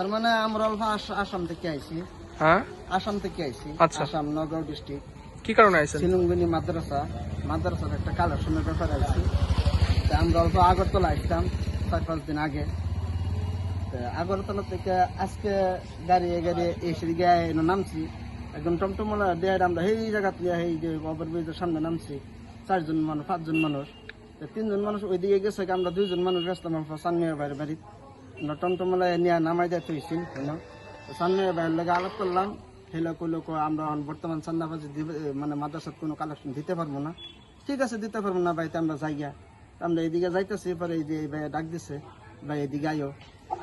তার মানে আমরা আসাম থেকে আইছি। হ্যাঁ? আসাম থেকে আইছি। আচ্ছা। আসাম নগাঁও ডিস্ট্রিক্ট কি কারণে আইছেন? সিলুঙ্গিনী মাদ্রাসা। মাদ্রাসার একটা কালেকশনের ব্যাপারে আইছি। তা আমরা অল্প আগরতলা আসতাম পাঁচ দিন আগে। আগরতলা থেকে আজকে গাড়ি গাড়ি এসে গিয়ে নামছি। একদম টমটমলা দিয়ে আমরা এই জায়গা থেকে এই যে ওভারব্রিজের সামনে নামছি। চারজন মানুষ পাঁচজন মানুষ। তিনজন মানুষ ওইদিকে গেছে আমরা দুইজন মানুষ গেছিলাম সানমিয়া বাইরে বাড়ি আমরা টমটমলা নিয়ে নামাই দিয়ে থইছি সানমিয়া বাইরের লাগে আলাপ করলাম। হেলা কইলো আমরা এখন বর্তমান চান্দাবাজি দিবে মানে মাদ্রাসার কোনো কালেকশন দিতে পারব না। ঠিক আছে দিতে পারব না ভাই আমরা যাই গিয়া আমরা এদিকে যাইতেছি পরে এই যে ভাই ডাক দিছে ভাই এদিকে আইও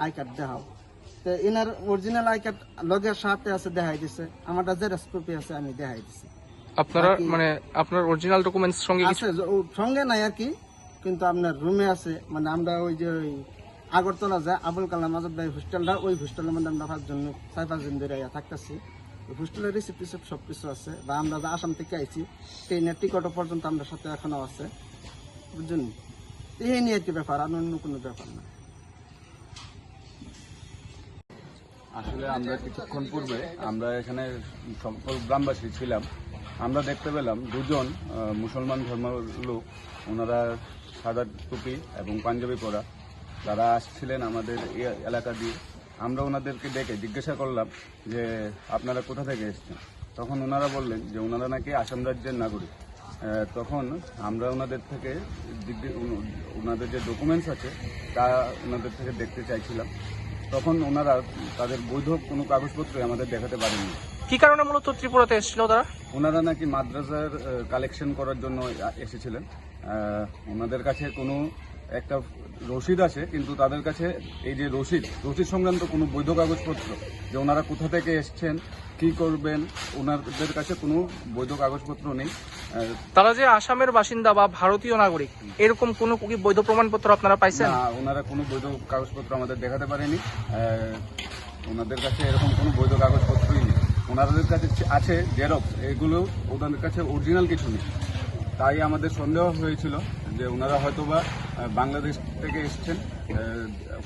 আই কার্ড দেখাও। তো এনার অরিজিনাল আই কার্ড লগের সাথে আছে দেখাই দিছে। আমারটা জেরক্স কপি আছে আমি দেখাই দিছি। আপনারা মানে আপনার অরিজিনাল ডকুমেন্টস সঙ্গে আছে সঙ্গে নাই আর কি কিন্তু আপনার রুমে আছে। মানে আমরা ওই যে ওই আগরতলা যায় আবুল কালাম আজাদ ভাই হোস্টেলটা ওই হোস্টেলের মধ্যে আমরা পাঁচজন চার পাঁচজন ধরে থাকতেছি। হোস্টেলের রিসিপ্ট টিসিপ্ট সব কিছু আছে। বা আমরা যে আসাম থেকে আইছি ট্রেনের টিকটও পর্যন্ত আমরা সাথে এখনও আছে। বুঝছেন? এই নিয়ে একটি ব্যাপার, আর অন্য কোনো ব্যাপার না। আসলে আমরা কিছুক্ষণ পূর্বে আমরা এখানে গ্রামবাসী ছিলাম। আমরা দেখতে পেলাম দুজন মুসলমান ধর্মের লোক, ওনারা সাদা টুপি এবং পাঞ্জাবি পরা। তারা আসছিলেন আমাদের এই এলাকা দিয়ে। আমরা ওনাদেরকে ডেকে জিজ্ঞাসা করলাম যে আপনারা কোথা থেকে এসেছেন? তখন ওনারা বললেন যে ওনারা নাকি আসাম রাজ্যের নাগরিক। তখন আমরা ওনাদের থেকে ওনাদের যে ডকুমেন্টস আছে তা ওনাদের থেকে দেখতে চাইছিলাম। তখন ওনারা তাদের বৈধ কোনো কাগজপত্র আমাদের দেখাতে পারেননি। কি কারণে মূলত ত্রিপুরাতে এসেছিল তারা? ওনারা নাকি মাদ্রাসার কালেকশন করার জন্য এসেছিলেন। ওনাদের কাছে কোনো একটা রসিদ আছে কিন্তু তাদের কাছে এই যে রসিদ রসিদ সংক্রান্ত কোনো বৈধ কাগজপত্র যে ওনারা কোথা থেকে এসছেন কি করবেন ওনাদের কাছে কোনো বৈধ কাগজপত্র নেই। তারা যে আসামের বাসিন্দা বা ভারতীয় নাগরিক এরকম কোনো কি বৈধ প্রমাণপত্র আপনারা পাইছেন? না ওনারা কোনো বৈধ কাগজপত্র আমাদের দেখাতে পারেনি। ওনাদের কাছে এরকম কোনো বৈধ কাগজপত্রই নেই। ওনাদের কাছে আছে জেরক্স এগুলো ওনাদের কাছে অরিজিনাল কিছু নেই। তাই আমাদের সন্দেহ হয়েছিল যে ওনারা হয়তোবা বাংলাদেশ থেকে এসছেন।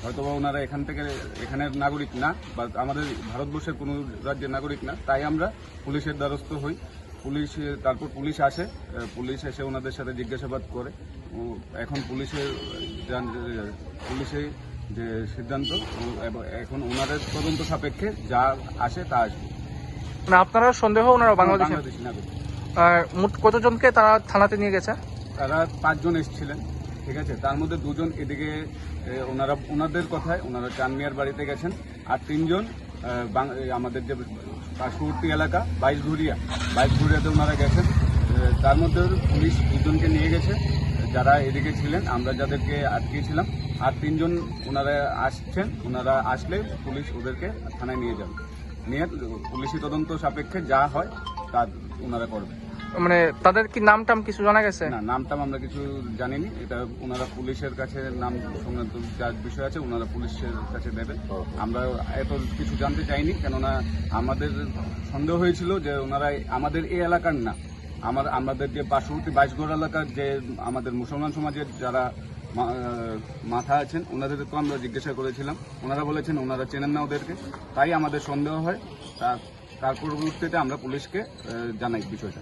হয়তোবা ওনারা এখান থেকে এখানের নাগরিক না বা আমাদের ভারতবর্ষের কোনো রাজ্যের নাগরিক না। তাই আমরা পুলিশের দ্বারস্থ হই। পুলিশ তারপর পুলিশ আসে। পুলিশ এসে ওনাদের সাথে জিজ্ঞাসাবাদ করে। এখন পুলিশের পুলিশে যে সিদ্ধান্ত এখন ওনাদের তদন্ত সাপেক্ষে যা আসে তা আসবে। মানে আপনারা সন্দেহ ওনারা বাংলাদেশে বাংলাদেশি নাগরিক। আর মোট কতজনকে তারা থানাতে নিয়ে গেছে? তারা পাঁচজন এসেছিলেন। ঠিক আছে? তার মধ্যে দুজন এদিকে ওনারা, ওনাদের কথায় ওনারা চানমিয়ার বাড়িতে গেছেন। আর তিনজন আমাদের যে পার্শ্ববর্তী এলাকা, বাইশঘুরিয়া। বাইশঘুরিয়াতে ওনারা গেছেন। তার মধ্যে পুলিশ দুজনকে নিয়ে গেছে। যারা এদিকে ছিলেন, আমরা যাদেরকে আটকিয়েছিলাম আর তিনজন ওনারা আসছেন, ওনারা আসলে পুলিশ ওদেরকে থানায় নিয়ে যাবে। নিয়ে পুলিশি তদন্ত সাপেক্ষে যা হয় তা ওনারা করবে মানে তাদের কি নাম টাম কিছু জানা গেছে? না নাম টাম আমরা কিছু জানিনি। এটা ওনারা পুলিশের কাছে নাম সংক্রান্ত যা বিষয় আছে ওনারা পুলিশের কাছে দেবে আমরা এত কিছু জানতে চাইনি কেননা আমাদের সন্দেহ হয়েছিল যে ওনারা আমাদের এই এলাকার না। আমার আমাদের যে পার্শ্ববর্তী বাইশগড় এলাকার যে আমাদের মুসলমান সমাজের যারা মা- মাথা আছেন ওনাদেরকেও আমরা জিজ্ঞাসা করেছিলাম। ওনারা বলেছেন ওনারা চেনেন না ওদেরকে। তাই আমাদের সন্দেহ হয়। তার তার পরবর্তীতে আমরা পুলিশকে জানাই বিষয়টা।